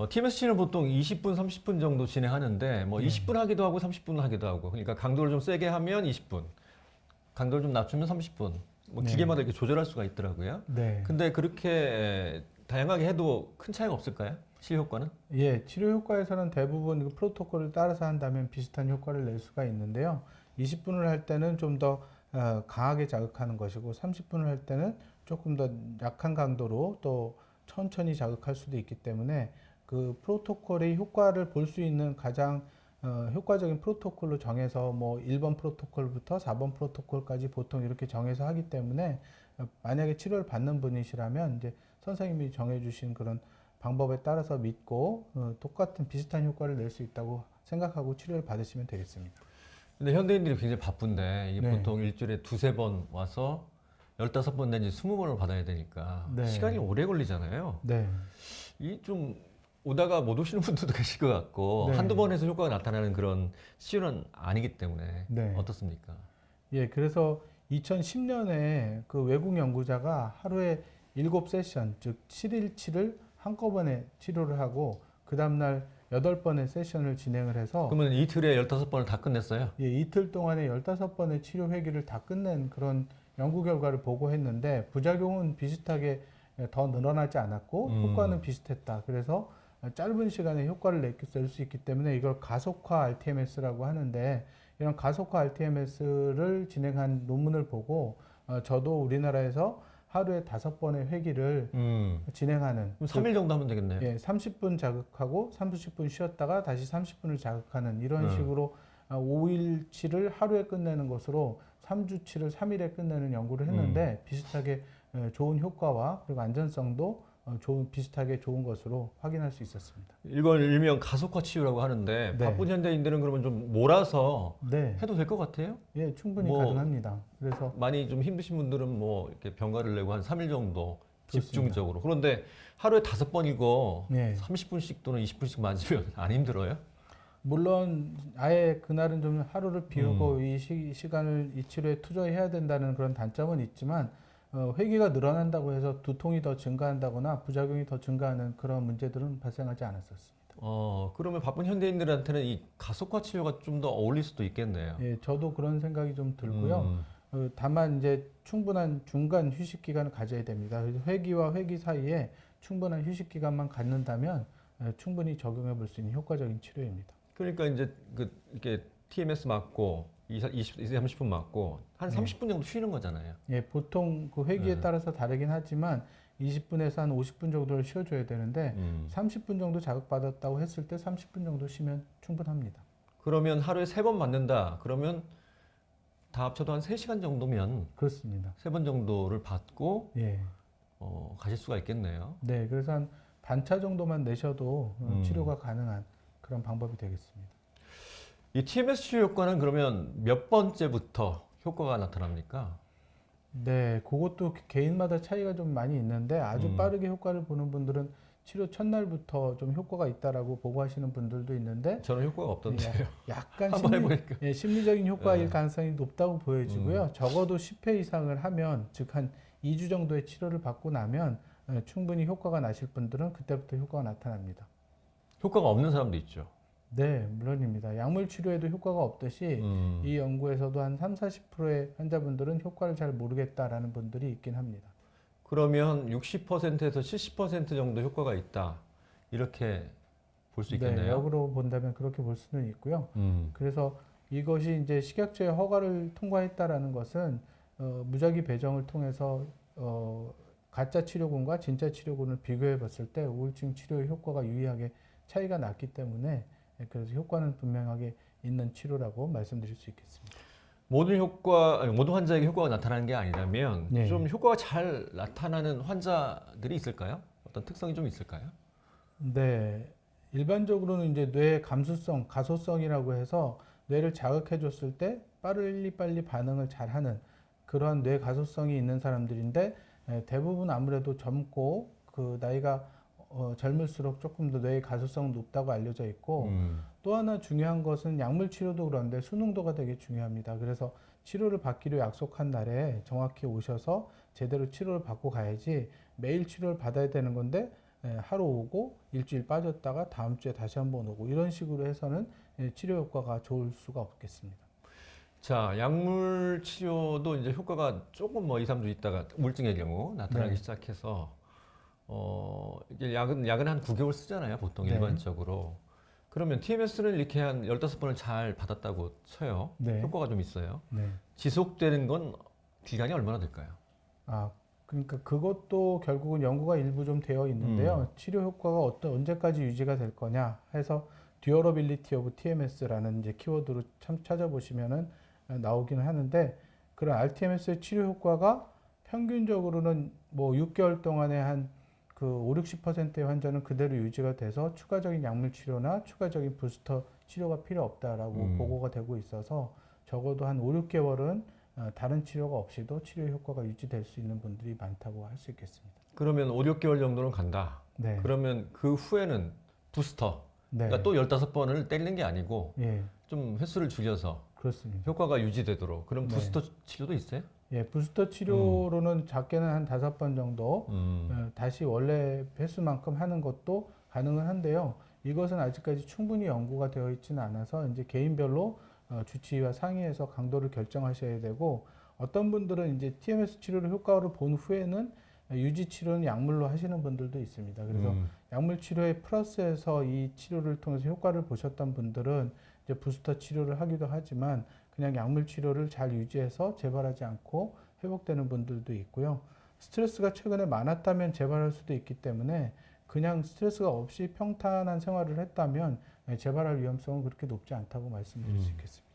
어, TMSC는 보통 20분, 30분 정도 진행하는데 뭐 네. 20분 하기도 하고 30분 하기도 하고 그러니까 강도를 좀 세게 하면 20분, 강도를 좀 낮추면 30분. 뭐 네. 기계마다 이렇게 조절할 수가 있더라고요. 네. 근데 그렇게 다양하게 해도 큰 차이가 없을까요? 치료 효과는? 예, 치료 효과에서는 대부분 그 프로토콜을 따라서 한다면 비슷한 효과를 낼 수가 있는데요. 20분을 할 때는 좀더 어, 강하게 자극하는 것이고 30분을 할 때는 조금 더 약한 강도로 또 천천히 자극할 수도 있기 때문에 그 프로토콜의 효과를 볼 수 있는 가장 어, 효과적인 프로토콜로 정해서 뭐 1번 프로토콜부터 4번 프로토콜까지 보통 이렇게 정해서 하기 때문에 어, 만약에 치료를 받는 분이시라면 이제 선생님이 정해주신 그런 방법에 따라서 믿고 어, 똑같은 비슷한 효과를 낼 수 있다고 생각하고 치료를 받으시면 되겠습니다. 근데 현대인들이 굉장히 바쁜데 이게 네. 보통 일주일에 두세 번 와서 15번 내지 20번을 받아야 되니까 네. 시간이 오래 걸리잖아요. 네. 이좀 오다가 못 오시는 분들도 계실 것 같고 네. 한두 번에서 효과가 나타나는 그런 치료는 아니기 때문에 네. 어떻습니까? 예, 그래서 2010년에 그 외국 연구자가 하루에 7세션, 즉 7일치를 한꺼번에 치료를 하고 그 다음날 8번의 세션을 진행을 해서 그러면 이틀에 15번을 다 끝냈어요? 예, 이틀 동안에 15번의 치료 회기를 다 끝낸 그런 연구 결과를 보고했는데 부작용은 비슷하게 더 늘어나지 않았고 음. 효과는 비슷했다. 그래서 짧은 시간에 효과를 낼 수 있기 때문에 이걸 가속화 RTMS라고 하는데 이런 가속화 RTMS를 진행한 논문을 보고 어, 저도 우리나라에서 하루에 다섯 번의 회기를 음. 진행하는 그럼 3일 정도 하면 되겠네요. 예, 30분 자극하고 30분 쉬었다가 다시 30분을 자극하는 이런 음. 식으로 5일치를 하루에 끝내는 것으로 3주치를 3일에 끝내는 연구를 했는데 비슷하게 예, 좋은 효과와 그리고 안전성도 어, 좋은 비슷하게 좋은 것으로 확인할 수 있었습니다. 이걸 일명 가속화 치유라고 하는데 네. 바쁜 현대인들은 그러면 좀 몰아서 네, 해도 될 것 같아요? 예, 충분히 뭐- 가능합니다. 그래서 많이 좀 힘드신 분들은 뭐 이렇게 병가를 내고 한 3일 정도 좋습니다. 집중적으로. 그런데 하루에 다섯 번이고 네. 30분씩 또는 20분씩 맞으면 안 힘들어요? 물론 아예 그날은 좀 하루를 비우고 음. 이 시, 시간을 이 치료에 투자해야 된다는 그런 단점은 있지만 어, 회기가 늘어난다고 해서 두통이 더 증가한다거나 부작용이 더 증가하는 그런 문제들은 발생하지 않았었습니다. 어, 그러면 바쁜 현대인들한테는 이 가속화 치료가 좀 더 어울릴 수도 있겠네요. 예, 저도 그런 생각이 좀 들고요. 음. 어, 다만 이제 충분한 중간 휴식 기간을 가져야 됩니다. 그래서 회기와 회기 사이에 충분한 휴식 기간만 갖는다면 어, 충분히 적용해 볼 수 있는 효과적인 치료입니다. 그러니까 이제 그 이렇게 TMS 맞고 20, 20, 30분 맞고 한 네. 30분 정도 쉬는 거잖아요. 예, 보통 그 회기에 네. 따라서 따라서 다르긴 하지만 20분에서 한 50분 정도를 쉬어줘야 되는데 음. 30분 정도 자극받았다고 했을 때 30분 정도 쉬면 충분합니다. 그러면 하루에 세 번 맞는다. 그러면 다 합쳐도 한 3시간 정도면 그렇습니다. 세 번 정도를 받고 예, 어, 가실 수가 있겠네요. 네, 그래서 한 반차 정도만 내셔도 어, 음. 치료가 가능한 그런 방법이 되겠습니다. 이 TMS 치료 효과는 그러면 몇 번째부터 효과가 나타납니까? 네, 그것도 개인마다 차이가 좀 많이 있는데 아주 음. 빠르게 효과를 보는 분들은 치료 첫날부터 좀 효과가 있다라고 보고하시는 분들도 있는데 저는 효과가 없던데요. 약간 한번 심리, 해보니까. 예, 심리적인 효과일 네. 가능성이 높다고 보여지고요. 음. 적어도 10회 이상을 하면 즉 한 2주 정도의 치료를 받고 나면 예, 충분히 효과가 나실 분들은 그때부터 효과가 나타납니다. 효과가 없는 사람도 있죠. 네, 물론입니다. 약물 치료에도 효과가 없듯이 음. 이 연구에서도 한 3, 40%의 환자분들은 효과를 잘 모르겠다라는 분들이 있긴 합니다. 그러면 60%에서 70% 정도 효과가 있다. 이렇게 볼 수 있겠네요. 네, 역으로 본다면 그렇게 볼 수는 있고요. 음. 그래서 이것이 이제 식약처의 허가를 통과했다라는 것은 어, 무작위 배정을 통해서 어, 가짜 치료군과 진짜 치료군을 비교해 봤을 때 우울증 치료의 효과가 유의하게 차이가 났기 때문에 예, 그래서 효과는 분명하게 있는 치료라고 말씀드릴 수 있겠습니다. 모든 효과, 아니, 모든 환자에게 효과가 나타나는 게 아니라면 네. 좀 효과가 잘 나타나는 환자들이 있을까요? 어떤 특성이 좀 있을까요? 네. 일반적으로는 이제 뇌 감수성, 가소성이라고 해서 뇌를 자극해 줬을 때 빨리 빨리 반응을 잘 하는 그러한 뇌 가소성이 있는 사람들인데 에, 대부분 아무래도 젊고 그 나이가 어, 젊을수록 조금 더 뇌의 가소성 높다고 알려져 있고 음. 또 하나 중요한 것은 약물 치료도 그런데 수능도가 되게 중요합니다. 그래서 치료를 받기로 약속한 날에 정확히 오셔서 제대로 치료를 받고 가야지 매일 치료를 받아야 되는 건데 예, 하루 오고 일주일 빠졌다가 다음 주에 다시 한번 오고 이런 식으로 해서는 예, 치료 효과가 좋을 수가 없겠습니다. 자, 약물 치료도 이제 효과가 조금 뭐 2, 3주 있다가 우울증의 경우 나타나기 네. 시작해서 어, 이게 약은 약은 한 9개월 쓰잖아요, 보통 네. 일반적으로. 그러면 TMS는 이렇게 한 15번을 잘 받았다고 쳐요. 네. 효과가 좀 있어요. 네. 지속되는 건 기간이 얼마나 될까요? 아, 그러니까 그것도 결국은 연구가 일부 좀 되어 있는데요. 치료 효과가 어떤 언제까지 유지가 될 거냐 해서 듀어러빌리티 오브 TMS라는 이제 키워드로 참 찾아보시면은 나오기는 하는데 그런 RTMS의 치료 효과가 평균적으로는 뭐 6개월 동안에 한 그 5, 60%의 환자는 그대로 유지가 돼서 추가적인 약물 치료나 추가적인 부스터 치료가 필요 없다라고 음. 보고가 되고 있어서 적어도 한 5, 6개월은 어, 다른 치료가 없이도 치료 효과가 유지될 수 있는 분들이 많다고 할 수 있겠습니다. 그러면 5, 6개월 정도는 간다. 네. 그러면 그 후에는 부스터. 네. 그러니까 또 15번을 때리는 게 아니고 예, 좀 횟수를 줄여서 그렇습니다. 효과가 유지되도록. 그럼 네. 부스터 치료도 있어요? 예, 부스터 치료로는 작게는 한 다섯 번 정도 음. 어, 다시 원래 횟수만큼 하는 것도 가능은 한데요. 이것은 아직까지 충분히 연구가 되어 있지는 않아서 이제 개인별로 어, 주치의와 상의해서 강도를 결정하셔야 되고 어떤 분들은 이제 TMS 치료를 효과를 본 후에는 유지 치료는 약물로 하시는 분들도 있습니다. 그래서 음. 약물 치료에 플러스해서 이 치료를 통해서 효과를 보셨던 분들은 이제 부스터 치료를 하기도 하지만 그냥 약물 치료를 잘 유지해서 재발하지 않고 회복되는 분들도 있고요. 스트레스가 최근에 많았다면 재발할 수도 있기 때문에 그냥 스트레스가 없이 평탄한 생활을 했다면 재발할 위험성은 그렇게 높지 않다고 말씀드릴 수 음. 있겠습니다.